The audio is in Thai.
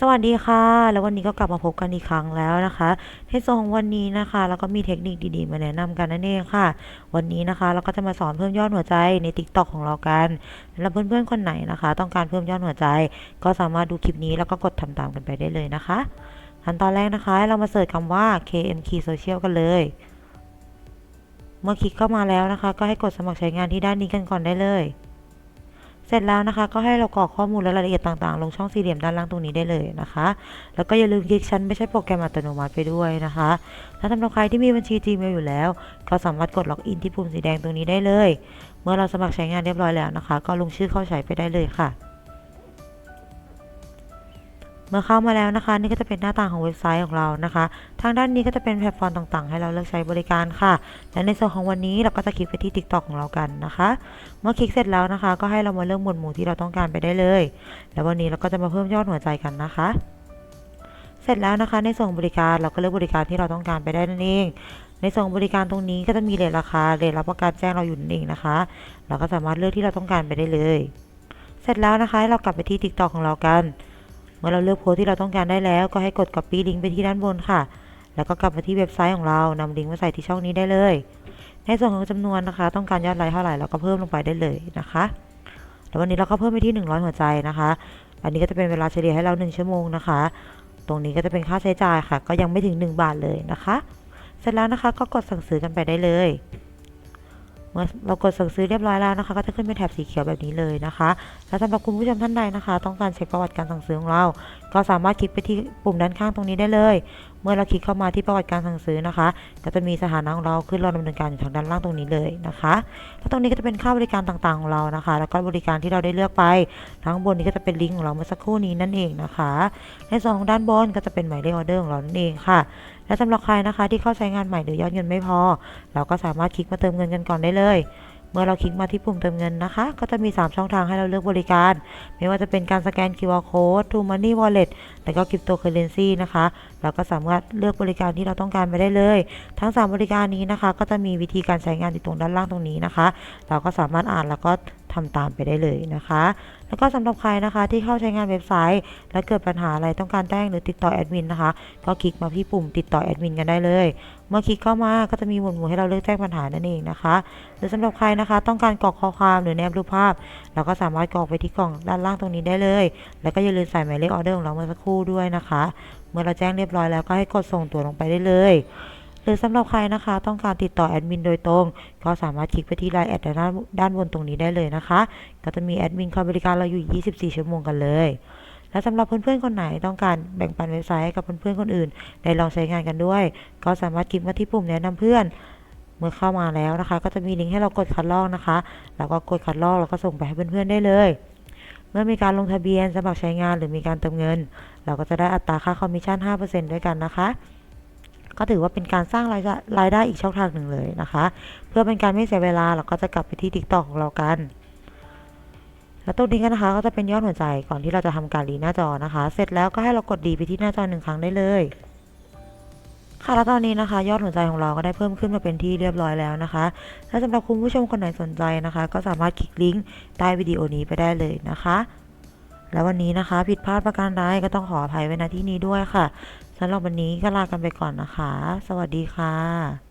สวัสดีค่ะ แล้ววันนี้ก็กลับมาพบกันอีกครั้งแล้วนะคะในส่วนของวันนี้นะคะ แล้วก็มีเทคนิคดีๆ มาแนะนำกันนั่นเองค่ะ วันนี้นะคะ เราก็จะมาสอนเพิ่มยอดหัวใจใน t ิ k t o k ของเรากันสำหรับเพื่อนๆคนไหนนะคะ ต้องการเพิ่มยอดหัวใจ ก็สามารถดูคลิปนี้แล้วก็กดทำตามกันไปได้เลยนะคะขั้นตอนแรกนะคะ เรามาเสิร์ชคำว่า KM Key Social กันเลย เมื่อคลิกเข้ามาแล้วนะคะ ก็ให้กดสมัครใช้งานที่ด้านนี้กันก่อนได้เลย เสร็จแล้วนะคะ ก็ให้เรากรอกข้อมูลและรายละเอียดต่างๆ ลงช่องสี่เหลี่ยมด้านล่างตรงนี้ได้เลยนะคะ แล้วก็อย่าลืมคลิกชั้นไม่ใช่โปรแกรมอัตโนมัติไปด้วยนะคะถ้าสำหรับใครที่มีบัญชี Gmail อยู่แล้ว ก็สามารถกดล็อกอินที่ปุ่มสีแดงตรงนี้ได้เลย เมื่อเราสมัครใช้งานเรียบร้อยแล้วนะคะ ก็ลงชื่อเข้าใช้ไปได้เลยค่ะ เมื่อเข้ามาแล้วนะคะ นี่ก็จะเป็นหน้าต่างของเว็บไซต์ของเรานะคะ ทางด้านนี้ก็จะเป็นแพลตฟอร์มต่างๆ ให้เราเลือกใช้บริการค่ะ และในส่วนของวันนี้เราก็จะคลิกไปที่ TikTok ของเรากันนะคะ เมื่อคลิกเสร็จแล้วนะคะ ก็ให้เรามาเลือกหมวดหมู่ที่เราต้องการไปได้เลย แล้ววันนี้เราก็จะมาเพิ่มยอดหัวใจกันนะคะเสร็จแล้วนะคะในส่วนบริการเราก็เลือกบริการที่เราต้องการไปได้นั่นเอง ในส่วนบริการตรงนี้ก็จะมีเรทราคาเรทรับประกันแจ้งเราอยู่นั่นเองนะคะ เราก็สามารถเลือกที่เราต้องการไปได้เลย เสร็จแล้วนะคะให้เรากลับไปที่ TikTok ของเรากัน เมื่อเราเลือกโพสที่เราต้องการได้แล้ว ก็ให้กด copy ลิงก์ไปที่ด้านบนค่ะ แล้วก็กลับมาที่เว็บไซต์ของเรานำลิงก์มาใส่ที่ช่องนี้ได้เลย ในส่วนของจำนวนนะคะ ต้องการยอดไลค์เท่าไหร่เราก็เพิ่มลงไปได้เลยนะคะแล้ววันนี้เราก็เพิ่มไปที่ 100 หัวใจนะคะ อันนี้ก็จะเป็นเวลาเฉลี่ยให้เรา 1 ชั่วโมงนะคะ ตรงนี้ก็จะเป็นค่าใช้จ่ายค่ะ ก็ยังไม่ถึง 1 บาทเลยนะคะ เสร็จแล้วนะคะก็กดสั่งซื้อกันไปได้เลย มื่อเรากดสั่งซื้อเรียบร้อยแล้วนะคะ ก็จะขึ้นเป็นแถบสีเขียวแบบนี้เลยนะคะ และสำหรับคุณผู้ชมท่านใดนะคะ ต้องการเช็คประวัติการสั่งซื้อของเราก็สามารถคลิกไปที่ปุ่มด้านข้างตรงนี้ได้เลย เมื่อเราคลิกเข้ามาที่ประวัติการสั่งซื้อนะคะ ก็จะมีสถานะของเราขึ้นรอดำเนินการอยู่ทางด้านล่างตรงนี้เลยนะคะ แล้วตรงนี้ก็จะเป็นค่าบริการต่างๆของเรานะคะ แล้วก็บริการที่เราได้เลือกไป ทั้งบนนี้ก็จะเป็นลิงก์ของเราเมื่อสักครู่นี้นั่นเองนะคะ ในส่วนของด้านบนก็จะเป็นหมายเลขออเดอร์ของเรานั่นเองค่ะ และสำหรับใครนะคะที่เข้าใช้งานใหม่หรือยอดเงินไม่พอ เราก็สามารถคลิกมาเติมเงินกันก่อนได้เลย มื่อเราคลิกมาที่ปุ่มเติมเงินนะคะ ก็จะมี 3 ช่องทางให้เราเลือกบริการ ไม่ว่าจะเป็นการสแกน QR Code True Money Wallet แล้วก็ Cryptocurrency นะคะ เราก็สามารถเลือกบริการที่เราต้องการไปได้เลย ทั้ง 3 บริการนี้นะคะ ก็จะมีวิธีการใช้งานอยู่ตรงด้านล่างตรงนี้นะคะ เราก็สามารถอ่านแล้วก็ ทำตามไปได้เลยนะคะ แล้วก็สำหรับใครนะคะที่เข้าใช้งานเว็บไซต์ และเกิดปัญหาอะไรต้องการแจ้งหรือติดต่อแอดมินนะคะ ก็คลิกมาที่ปุ่มติดต่อแอดมินกันได้เลย เมื่อคลิกเข้ามาก็จะมีหมวดหมู่ให้เราเลือกแจ้งปัญหานั่นเองนะคะ หรือสำหรับใครนะคะ ต้องการกรอกข้อความหรือแนบรูปภาพ เราก็สามารถกรอกไปที่กล่องด้านล่างตรงนี้ได้เลย แล้วก็อย่าลืมใส่หมายเลขออเดอร์ของเราเมื่อสักครู่ด้วยนะคะ เมื่อเราแจ้งเรียบร้อยแล้วก็ให้กดส่งตัวลงไปได้เลย หรือสำหรับใครนะคะ ต้องการติดต่อแอดมินโดยตรง ก็สามารถคลิกไปที่ไลน์แอดด้านด้านบนตรงนี้ได้เลยนะคะ ก็จะมีแอดมินคอยบริการเราอยู่ 24 ชั่วโมงกันเลย และสำหรับเพื่อนๆคนไหนต้องการแบ่งปันเว็บไซต์ให้กับเพื่อนๆคนอื่น ได้ลองใช้งานกันด้วย ก็สามารถคลิกมาที่ปุ่มแนะนำเพื่อนเมื่อเข้ามาแล้วนะคะ ก็จะมีลิงก์ให้เรากดคัดลอกนะคะ แล้วก็กดคัดลอกแล้วก็ส่งไปให้เพื่อนๆได้เลย เมื่อมีการลงทะเบียนสมัครใช้งานหรือมีการเติมเงิน เราก็จะได้อัตราค่าคอมมิชชั่น 5%ด้วยกันนะคะ ก็ถือว่าเป็นการสร้างรายได้รายได้อีกช่องทางหนึ่งเลยนะคะ เพื่อเป็นการไม่เสียเวลาเราก็จะกลับไปที่ TikTok ของเรากัน แล้วตรงนี้กันนะคะก็จะเป็นยอดหัวใจก่อนที่เราจะทำการรีหน้าจอนะคะ เสร็จแล้วก็ให้เรากดดีไปที่หน้าจอหนึ่งครั้งได้เลยค่ะแล้วตอนนี้นะคะ ยอดหัวใจของเราก็ได้เพิ่มขึ้นมาเป็นที่เรียบร้อยแล้วนะคะและสำหรับคุณผู้ชมคนไหนสนใจนะคะ ก็สามารถคลิกลิงก์ใต้วิดีโอนี้ไปได้เลยนะคะ แล้ววันนี้นะคะ ผิดพลาดประการใดก็ต้องขออภัยไว้ณที่นี้ด้วยค่ะสำหรับวันนี้ก็ลากันไปก่อนนะคะ สวัสดีค่ะ